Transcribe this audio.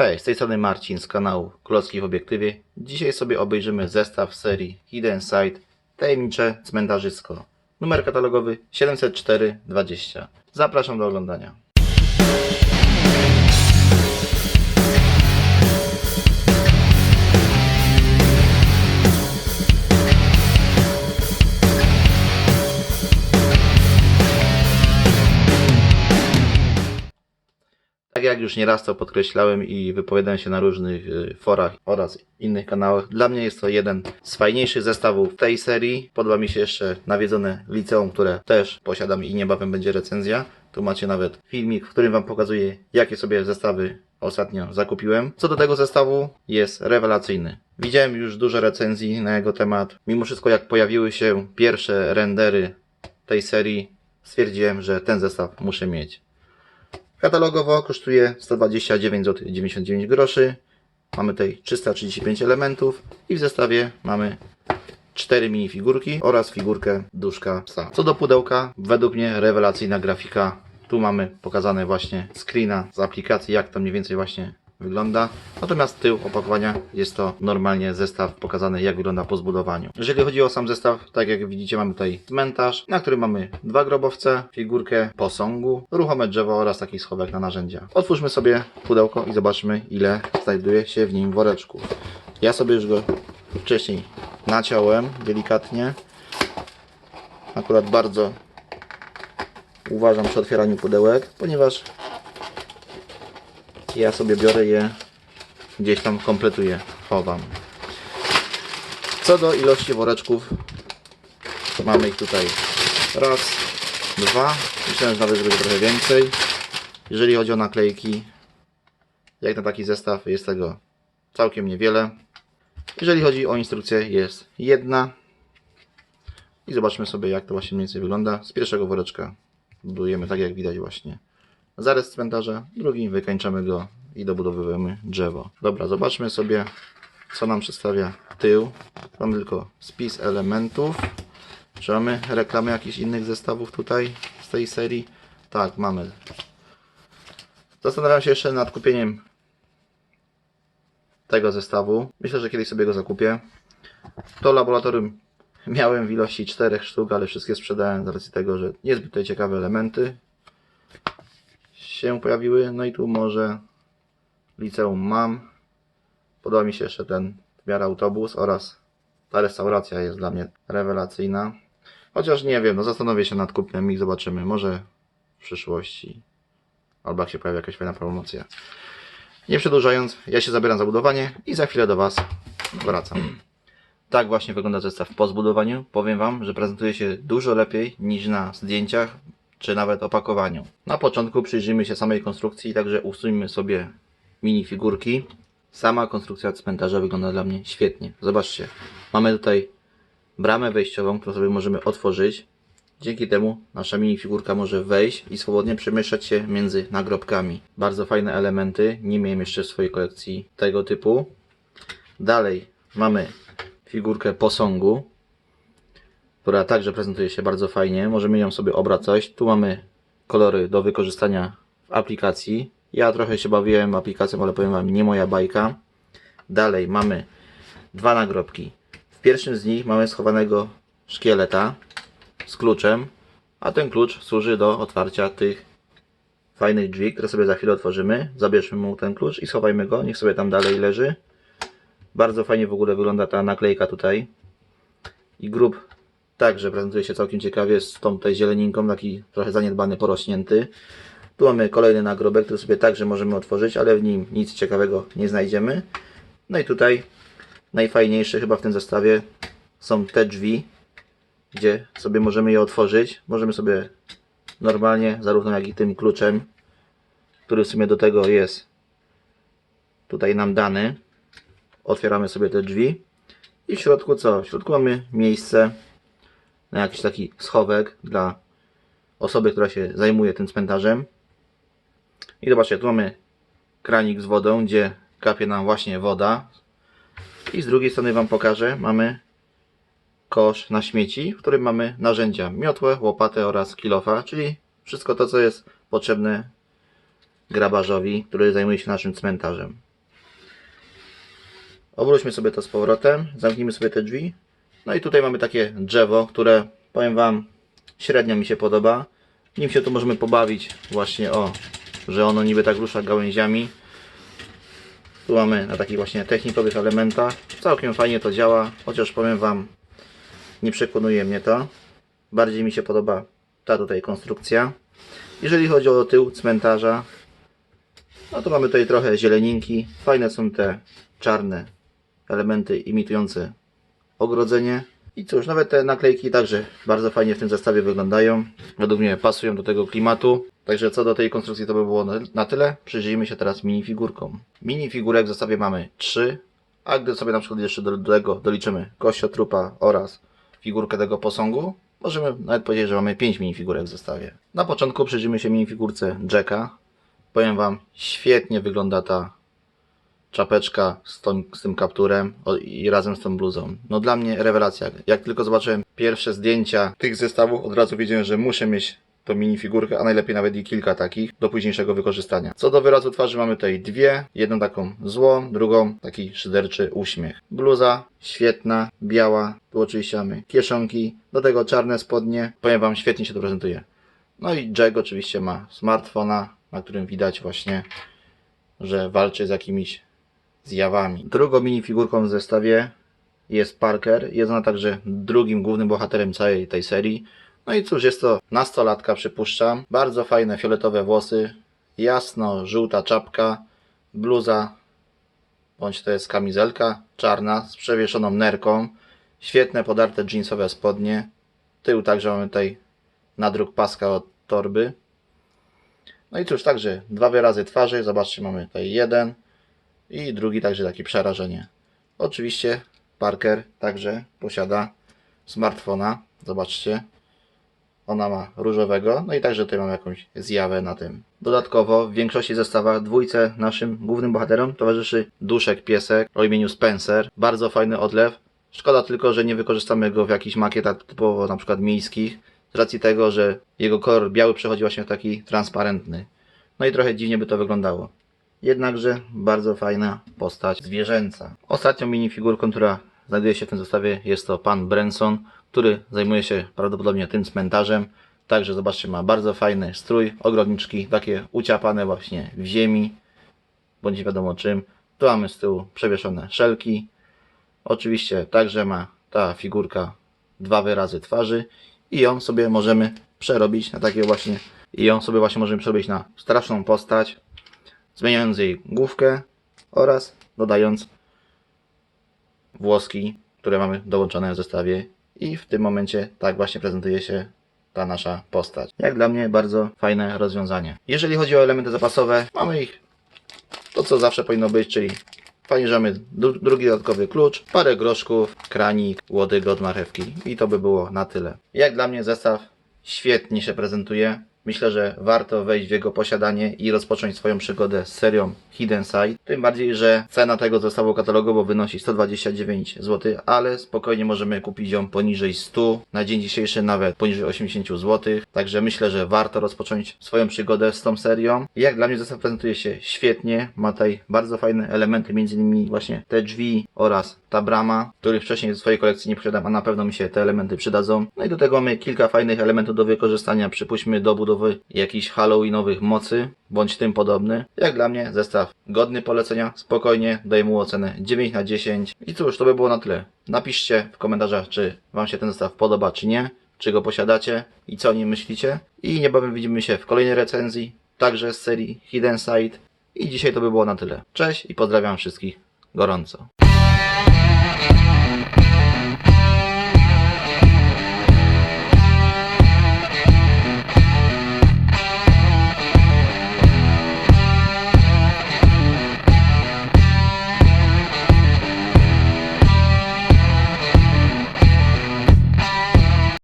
Cześć, z tej strony Marcin z kanału Klocki w obiektywie. Dzisiaj sobie obejrzymy zestaw serii Hidden Side Tajemnicze Cmentarzysko. Numer katalogowy 70420. Zapraszam do oglądania. Już nieraz to podkreślałem i wypowiadałem się na różnych y, forach oraz innych kanałach, dla mnie jest to jeden z fajniejszych zestawów tej serii. Podoba mi się jeszcze nawiedzone liceum, które też posiadam i niebawem będzie recenzja. Tu macie nawet filmik, w którym Wam pokazuję, jakie sobie zestawy ostatnio zakupiłem. Co do tego zestawu, jest rewelacyjny. Widziałem już dużo recenzji na jego temat. Mimo wszystko, jak pojawiły się pierwsze rendery tej serii, stwierdziłem, że ten zestaw muszę mieć. Katalogowo kosztuje 129 zł 99 groszy. Mamy tutaj 335 elementów i w zestawie mamy 4 minifigurki oraz figurkę duszka psa. Co do pudełka, według mnie rewelacyjna grafika. Tu mamy pokazane właśnie screena z aplikacji, jak to mniej więcej właśnie wygląda. Natomiast tył opakowania jest to normalnie zestaw pokazany, jak wygląda po zbudowaniu. Jeżeli chodzi o sam zestaw, tak jak widzicie, mamy tutaj cmentarz, na którym mamy dwa grobowce, figurkę posągu, ruchome drzewo oraz taki schowek na narzędzia. Otwórzmy sobie pudełko i zobaczmy, ile znajduje się w nim woreczków. Ja sobie już go wcześniej naciąłem delikatnie. Akurat bardzo uważam przy otwieraniu pudełek, ponieważ ja sobie biorę je, gdzieś tam kompletuję, chowam. Co do ilości woreczków, mamy ich tutaj raz, dwa, myślałem, że nawet będzie trochę więcej. Jeżeli chodzi o naklejki, jak na taki zestaw, jest tego całkiem niewiele. Jeżeli chodzi o instrukcję, jest jedna. I zobaczmy sobie, jak to właśnie mniej więcej wygląda. Z pierwszego woreczka budujemy tak, jak widać właśnie zarys cmentarza, drugi wykańczamy go i dobudowujemy drzewo. Dobra, zobaczmy sobie, co nam przedstawia tył. Mamy tylko spis elementów. Czy mamy reklamy jakichś innych zestawów tutaj z tej serii? Tak, mamy. Zastanawiam się jeszcze nad kupieniem tego zestawu. Myślę, że kiedyś sobie go zakupię. To laboratorium miałem w ilości 4 sztuk, ale wszystkie sprzedałem z racji tego, że niezbyt ciekawe elementy się pojawiły. No i tu może liceum mam. Podoba mi się jeszcze ten w autobus oraz ta restauracja jest dla mnie rewelacyjna. Chociaż nie wiem, no zastanowię się nad kupnem i zobaczymy. Może w przyszłości. Albo jak się pojawi jakaś fajna promocja. Nie przedłużając, ja się zabieram za budowanie i za chwilę do Was wracam. Tak właśnie wygląda zestaw po zbudowaniu. Powiem Wam, że prezentuje się dużo lepiej niż na zdjęciach czy nawet opakowaniu. Na początku przyjrzyjmy się samej konstrukcji, także usuńmy sobie minifigurki. Sama konstrukcja cmentarza wygląda dla mnie świetnie. Zobaczcie, mamy tutaj bramę wejściową, którą sobie możemy otworzyć. Dzięki temu nasza minifigurka może wejść i swobodnie przemieszczać się między nagrobkami. Bardzo fajne elementy, nie miałem jeszcze w swojej kolekcji tego typu. Dalej mamy figurkę posągu, która także prezentuje się bardzo fajnie. Możemy ją sobie obracać. Tu mamy kolory do wykorzystania w aplikacji. Ja trochę się bawiłem aplikacją, ale powiem Wam, nie moja bajka. Dalej mamy dwa nagrobki. W pierwszym z nich mamy schowanego szkieleta z kluczem, a ten klucz służy do otwarcia tych fajnych drzwi, które sobie za chwilę otworzymy. Zabierzmy mu ten klucz i schowajmy go, niech sobie tam dalej leży. Bardzo fajnie w ogóle wygląda ta naklejka tutaj. I grób także prezentuje się całkiem ciekawie z tą tutaj zieleninką, taki trochę zaniedbany, porośnięty. Tu mamy kolejny nagrobek, który sobie także możemy otworzyć, ale w nim nic ciekawego nie znajdziemy. No i tutaj najfajniejsze chyba w tym zestawie są te drzwi, gdzie sobie możemy je otworzyć. Możemy sobie normalnie, zarówno jak i tym kluczem, który w sumie do tego jest tutaj nam dany. Otwieramy sobie te drzwi. I w środku co? W środku mamy miejsce na jakiś taki schowek dla osoby, która się zajmuje tym cmentarzem. I zobaczcie, tu mamy kranik z wodą, gdzie kapie nam właśnie woda. I z drugiej strony Wam pokażę, mamy kosz na śmieci, w którym mamy narzędzia, miotłę, łopatę oraz kilofa, czyli wszystko to, co jest potrzebne grabarzowi, który zajmuje się naszym cmentarzem. Obróćmy sobie to z powrotem, zamknijmy sobie te drzwi. No i tutaj mamy takie drzewo, które powiem Wam średnio mi się podoba. Nim się tu możemy pobawić właśnie o, że ono niby tak rusza gałęziami. Tu mamy na takich właśnie technikowych elementach. Całkiem fajnie to działa, chociaż powiem Wam, nie przekonuje mnie to. Bardziej mi się podoba ta tutaj konstrukcja. Jeżeli chodzi o tył cmentarza, no to mamy tutaj trochę zieleninki. Fajne są te czarne elementy imitujące ogrodzenie. I cóż, nawet te naklejki także bardzo fajnie w tym zestawie wyglądają. Według mnie pasują do tego klimatu. Także co do tej konstrukcji to by było na- tyle. Przyjrzyjmy się teraz minifigurkom. Minifigurek w zestawie mamy 3, a gdy sobie na przykład jeszcze do, tego doliczymy kościotrupa oraz figurkę tego posągu, możemy nawet powiedzieć, że mamy 5 minifigurek w zestawie. Na początku przyjrzymy się minifigurce Jacka. Powiem Wam, świetnie wygląda ta czapeczka z, tą, z tym kapturem i razem z tą bluzą. No dla mnie rewelacja. Jak tylko zobaczyłem pierwsze zdjęcia tych zestawów, od razu wiedziałem, że muszę mieć tą minifigurkę, a najlepiej nawet i kilka takich do późniejszego wykorzystania. Co do wyrazu twarzy mamy tutaj dwie, jedną taką złą, drugą taki szyderczy uśmiech. Bluza świetna, biała, tu oczywiście mamy kieszonki, do tego czarne spodnie. Powiem Wam, świetnie się to prezentuje. No i Jack oczywiście ma smartfona, na którym widać właśnie, że walczy z jakimiś zjawami. Drugą minifigurką w zestawie jest Parker. Jest ona także drugim głównym bohaterem całej tej serii. No i cóż, jest to nastolatka, przypuszczam. Bardzo fajne fioletowe włosy, jasno-żółta czapka, bluza, bądź to jest kamizelka czarna z przewieszoną nerką, świetne podarte jeansowe spodnie. Tył także mamy tutaj nadruk paska od torby. No i cóż, także dwa wyrazy twarzy. Zobaczcie, mamy tutaj jeden i drugi także takie przerażenie. Oczywiście Parker także posiada smartfona. Zobaczcie. Ona ma różowego, no i także tutaj mamy jakąś zjawę na tym. Dodatkowo w większości zestawach dwójce naszym głównym bohaterom towarzyszy duszek piesek o imieniu Spencer. Bardzo fajny odlew. Szkoda tylko, że nie wykorzystamy go w jakichś makietach typowo na przykład miejskich, z racji tego, że jego kolor biały przechodzi właśnie w taki transparentny. No i trochę dziwnie by to wyglądało. Jednakże bardzo fajna postać zwierzęca. Ostatnią minifigurką, która znajduje się w tym zestawie jest to pan Branson, który zajmuje się prawdopodobnie tym cmentarzem. Także zobaczcie, ma bardzo fajny strój, ogrodniczki, takie uciapane właśnie w ziemi, bądź nie wiadomo czym. Tu mamy z tyłu przewieszone szelki. Oczywiście także ma ta figurka dwa wyrazy twarzy i ją sobie możemy przerobić na takiego właśnie i ją sobie właśnie możemy przerobić na straszną postać, zmieniając jej główkę oraz dodając włoski, które mamy dołączone w zestawie i w tym momencie tak właśnie prezentuje się ta nasza postać. Jak dla mnie bardzo fajne rozwiązanie. Jeżeli chodzi o elementy zapasowe, mamy ich to co zawsze powinno być, czyli fajnie, że mamy dru- drugi dodatkowy klucz, parę groszków, kranik, łodyg od marchewki i to by było na tyle. Jak dla mnie zestaw świetnie się prezentuje. Myślę, że warto wejść w jego posiadanie i rozpocząć swoją przygodę z serią Hidden Side. Tym bardziej, że cena tego zestawu katalogowo wynosi 129 zł, ale spokojnie możemy kupić ją poniżej 100, na dzień dzisiejszy nawet poniżej 80 zł. Także myślę, że warto rozpocząć swoją przygodę z tą serią. Jak dla mnie zestaw prezentuje się świetnie, ma tutaj bardzo fajne elementy, między innymi właśnie te drzwi oraz ta brama, których wcześniej w swojej kolekcji nie posiadam, a na pewno mi się te elementy przydadzą. No i do tego mamy kilka fajnych elementów do wykorzystania, przypuśćmy do budowy jakichś halloweenowych mocy, bądź tym podobny. Jak dla mnie zestaw godny polecenia, spokojnie daję mu ocenę 9 na 10. I cóż, to by było na tyle. Napiszcie w komentarzach, czy Wam się ten zestaw podoba, czy nie, czy go posiadacie i co o nim myślicie. I niebawem widzimy się w kolejnej recenzji, także z serii Hidden Side. I dzisiaj to by było na tyle. Cześć i pozdrawiam wszystkich gorąco.